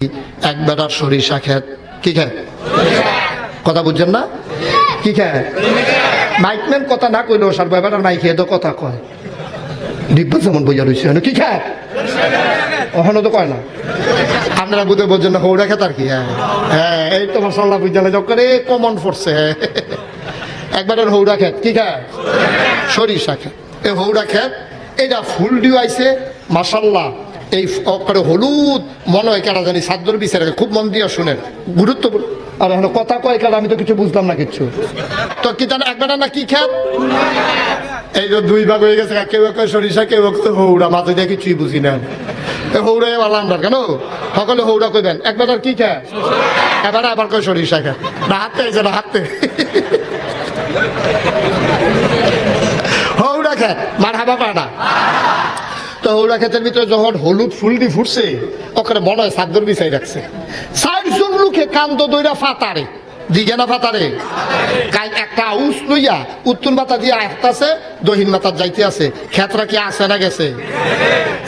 এক বেটার সরিষা খেত কি খেত কথা বুঝছেন না? কি খেত মাইকম্যান কথা না কইলেও সার বেটার মাইক তো কথা কয়। ডিব্বা যেমন বইয়া রয়েছে কি খেত ওখানে তো কয় না। আপনারা বুঝে বোঝেন না, হৌড়া খেত আর কি? হ্যাঁ। হ্যাঁ এই তো মশাল্লা বুঝালে করে কমন পড়ছে হ্যাঁ একবারের হৌড়া খেত কি খেত সরিষা খেত এই হৌড়া খেত এটা ফুল ডিউ আইছে মাসাল্লাহ এই হলুদ মনে হয় কেনা জানি? সাদ্দর বিচারে খুব মন দিয়ে শুনেন। গুরুত্বপূর্ণ আর এখন কথা কয় কেন আমি তো কিছু বুঝলাম না কিছু তো কি জানো একবার না কি খেত এই যে দুই ভাগ হয়ে গেছে, কেউ কেউ সরিষা, কেউ কেউ হৌড়া, মাঝে দিয়ে কিছুই বুঝি না। এই হৌড়া ভালো আমরা কেন? সকলে হৌড়া কইবেন একবার কি খেত এবার আবার কই সরিষা খেত না হাতে যে না হাতে হৌড়া খেত মার হাবা পাড়া। তো হৌড়া ক্ষেতের ভিতরে যখন হলুদ ফুল দি ফুটছে, ওখানে মনে হয় সাদ্দর বিছাই রাখছে। ষাট জন লোকে কান্দ দইরা ফাতারে। দিগে না ফাতারে। একটা আউস লইয়া উত্তর মাথা দিয়ে আসতেছে দহিন মাথার যাইতে আছে। ক্ষেত্রা কি আছে না গেছে?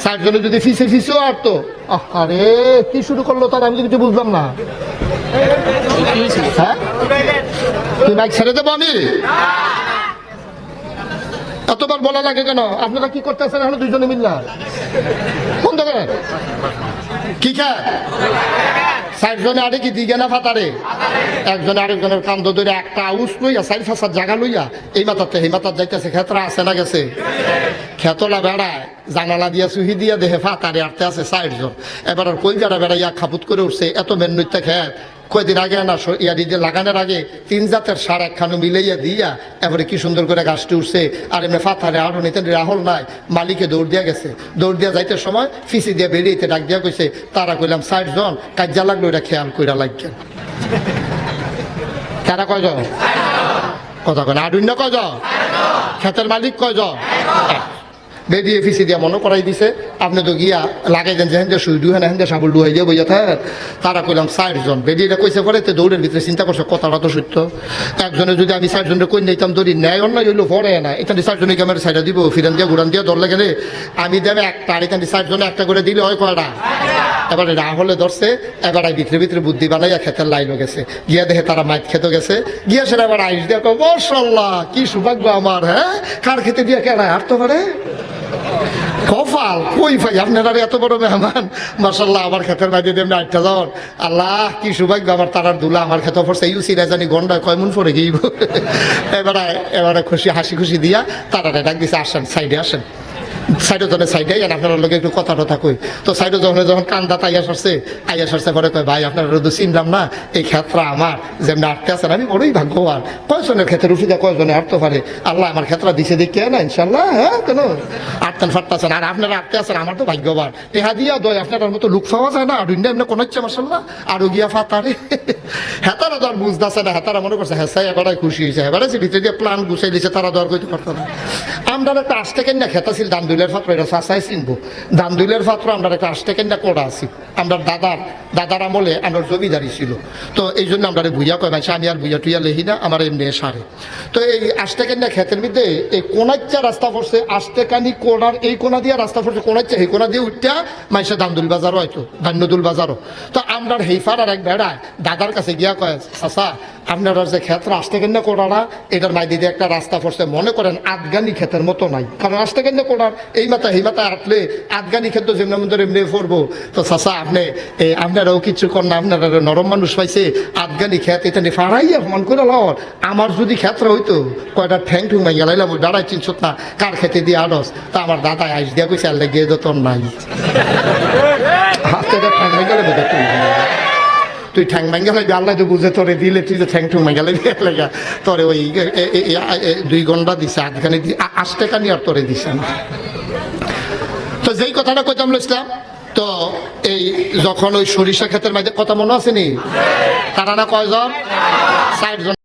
ষাট জনে যদি ফিসে ফিসেও আরতো আরে কি শুরু করল তার আমি কিছু বুঝলাম না। হ্যাঁ? তুই বাইক ছেড়ে দেবো আমি? এতবার বলা লাগে কেন? আপনারা কি করতেছেন? এখন দুইজনে মিল্লা কোন দোকানে কি খায়? ষাট জনে আরে কি দিগে না ফাতারে একজনে আরেকজনের কান্দ ধরে একটা আউস লইয়া সাইড ফাঁসার জায়গা লইয়া, এই মাথাতে, এই মাথার যাইতেছে খেতরা আছে না গেছে? খেতলা বেড়ায়, জানালা দিয়া সুহি দিয়া দেহে ফাতারে আটতে আছে ষাট জন এবার আর কই বেড়া বেড়া ইয়া খাপুত করে উঠছে, এত মেন্নুইতে খেত। কয়দিন আগে না, স- ইয়া দিয়ে লাগানোর আগে তিন জাতের সার একখানো মিলাইয়া দিয়া, এবারে কি সুন্দর করে গাছটি উঠছে। আর এমনি ফাতারে আরও নিতে রাহল নাই, মালিকে দৌড় দিয়া গেছে। দৌড় দিয়া যাইতে সময় ফিসি দিয়ে বেরিয়েতে ডাক দিয়া কইছে, তারা কইলাম, ষাট জন কাজ্যা লাগল, এটা খেয়াল কইরা লাগছেন তারা কয়জন কথা কয় আডুন্য কয়জন ক্ষেতের মালিক কয়জন। বেরিয়ে ফিসি দিয়া মনে করাই দিছে। আপনি তো গিয়া লাগাই দেন যে হেন্দে সুই ডুহে না হেন্দে সাবল ডুহাই দিয়ে বইয়া থাক। তারা কইলাম ষাট জন বেরিয়ে কইছে পরে তো দৌড়ের ভিতরে চিন্তা করছে কথাটা তো সত্য। একজনে যদি আমি ষাট জনের কই নিতাম দৌড়ি ন্যায় অন্যায় হইল পরে না। এখানে ষাট জনের ক্যামেরা সাইডে দিব ফিরান দিয়ে ঘুরান দিয়ে ধরলে গেলে আমি দেবে একটা আর এখানে ষাট জনে একটা করে দিলে হয় কয়টা? এবারে রাহলে ধরছে এবার ভিতরে ভিতরে বুদ্ধি বানাইয়া খেতের লাইনও গেছে। গিয়া দেখে তারা মাইক খেতে গেছে। গিয়া সেটা এবার আইস কয়, মশাল্লাহ কি সৌভাগ্য আমার হ্যাঁ? কার খেতে দিয়ে আর তো পারে? কফাল কই ভাই, আপনারা এত বড় মেহমান? মার্শাল্লাহ আমার ক্ষেতের বাইরে দেবেন আটটা যাওয়ার আল্লাহ, কি সৌভাগ্য, আমার তারার দুলা আমার খেতে পড়ছে ইউ সিরা জানি গন্ডা কয় মন পড়ে গিয়ে। এবারে এবারে খুশি, হাসি খুশি দিয়া তারারে ডাক দিছে, আসেন সাইডে আসেন। সাইডে জনে সাইডে আর আপনার লোক একটু কথা টথা কই। তো সাইডে যখন কান্দা তাইয়া সরছে আইয়া সরছে পরে কয়, ভাই, আপনার তো চিনলাম না, এই ক্ষেত্রা আমার, যেমন আটতে আছেন, আমি বড়ই ভাগ্যবান। কয়জনের ক্ষেত্রে যা কয়জনে আটতে পারে? আল্লাহ আমার ক্ষেত্রা দিছে, দেখে না ইনশাল্লাহ হ্যাঁ কেন? আটতেন ফাটতেছেন আর আপনারা আটতে আছেন, আমার তো ভাগ্যবান। টেহা দিয়া দয়, আপনার মতো লুক পাওয়া যায় না, আর ইন্ডিয়া এমনি কোনো ইচ্ছা মাসাল্লাহ আরও গিয়া ফাতারে। হেতারা দর বুঝতেছে না হেতারা মনে করছে হেসাই এবারে খুশি হয়েছে এবারে যে ভিতরে দিয়ে প্লান গুছাই দিছে তারা দর করতে পারতো না। আমরা একটা আষ্ট কেন্দ্রা খেতা ছিল দান্দুলের পাত্র এটা চাষাই চিনবো। দান্দুলের পাত্র আমরা একটা আষ্ট কেন্দ্রা কোড়া আছি আমরা দাদার দাদার আমলে আমার জমিদারি ছিল। তো এই জন্য আমরা ভুইয়া কয়, ভাই আমি আর ভুইয়া টুইয়া লেহি না, আমার এমনি সারে। তো এই আষ্টে কেন্দ্রা খেতের মধ্যে এই কোনাচ্চা রাস্তা পড়ছে আষ্টেকানি কোনার এই কোনা দিয়ে রাস্তা পড়ছে কোনাচ্চা এই কোনা দিয়ে উঠটা মাইসে দান্দুল বাজারও হয়তো ধান্যদুল বাজারও। তো আমরা হেইফার আর এক বেড়ায় দাদার কাছে গিয়া কয় চাষা আপনার যে ক্ষেত্র আসতে কেন কোড়ারা এটার মাই দিদি একটা রাস্তা পড়ছে। মনে করেন আদগানি ক্ষেতের মতো নাই। কারণ আসতে কেন কোড়ার এই মাথা এই মাথা আটলে আদগানি ক্ষেত্র যেমন আমাদের এমনি পড়ব। তো চাষা আপনি এ, আপনারাও কিছু কর না আপনারা নরম মানুষ পাইছে আদগানি ক্ষেত এটা নিয়ে ফাড়াইয়া মন করে লর আমার যদি ক্ষেত্র হইতো কয়টা ঠ্যাং ঠুং মাই গেলাইলাম ওই বেড়াই চিনছত না কার খেতে দিয়ে আড়স? তা আমার দাদা আইস দিয়া কইছে আল্লাহ গিয়ে তো তোর নাই। হাতে তুই ঠ্যাং ভাঙ্গা গেলে আল্লাহ তো বুঝে তোরে দিলে, তুই তো ঠ্যাং ঠুং ভাঙ্গা লাগবে লাগা তোরে ওই দুই ঘণ্টা দিছে, আধখানি আষ্টে কানি আর তোরে দিছে না। তো যেই কথাটা কইতাম ইসলাম, তো এই যখন ওই সরিষা ক্ষেতের মাঝে কথা মনে আছে নি? তারা না কয়জন? ষাট জন।